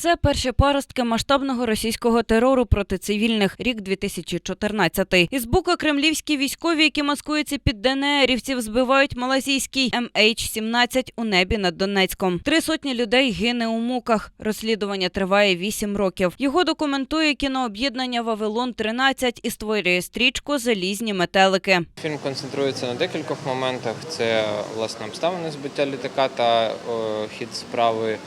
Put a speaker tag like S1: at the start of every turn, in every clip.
S1: Це перші паростки масштабного російського терору проти цивільних рік 2014. Із боку кремлівські військові, які маскуються під ДНРівців, збивають малазійський MH17 у небі над Донецьком. Три сотні людей гине у муках. Розслідування триває вісім років. Його документує кінооб'єднання Вавилон 13 і створює стрічку Залізні метелики.
S2: Фільм концентрується на декількох моментах: це власне обставини збиття літака та о, хід справи.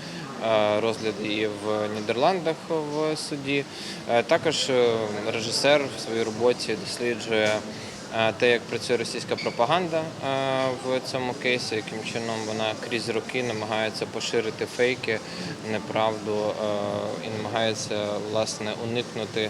S2: Е, Розгляд і в Нідерландах в суді. Е, Також е, режисер в своїй роботі досліджує те, як працює російська пропаганда в цьому кейсі, яким чином вона крізь роки намагається поширити фейки, неправду і намагається власне уникнути,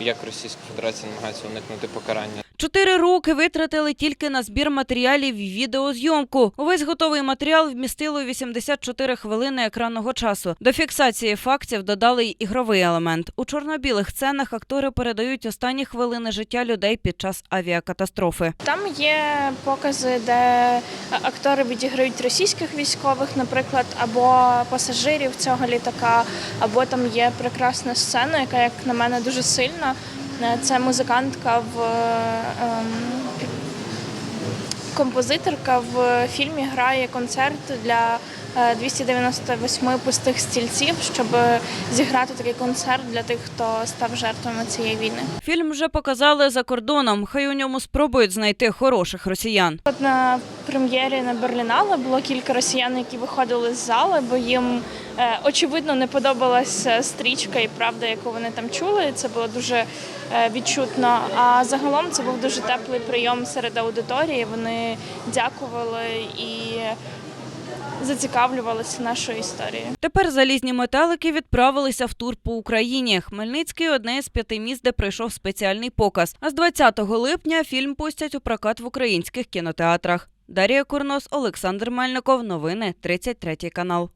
S2: як Російська Федерація намагається уникнути покарання.
S1: Чотири роки витратили тільки на збір матеріалів і відеозйомку. Увесь готовий матеріал вмістило 84 хвилини екранного часу. До фіксації фактів додали й ігровий елемент. У чорно-білих сценах актори передають останні хвилини життя людей під час авіакатастрофи.
S3: Там є покази, де актори відіграють російських військових, наприклад, або пасажирів цього літака, або там є прекрасна сцена, яка, як на мене, дуже сильна. Е, Це музикантка в ем, композиторка в фільмі грає концерт для е, 298 пустих стільців, щоб зіграти такий концерт для тих, хто став жертвами цієї війни.
S1: Фільм вже показали за кордоном. Хай у ньому спробують знайти хороших росіян.
S3: От на прем'єрі на Берлінале було кілька росіян, які виходили з зали, бо їм е, очевидно не подобалася стрічка і правда, яку вони там чули. Це було дуже е, відчутно. А загалом це був дуже теплий прийом серед аудиторії. Вони дякували і зацікавлювалися нашою історією.
S1: Тепер залізні метелики відправилися в тур по Україні. Хмельницький одне з п'яти міст, де пройшов спеціальний показ. А з 20 липня фільм пустять у прокат в українських кінотеатрах. Дарія Курнос, Олександр Мельников. Новини 33 канал.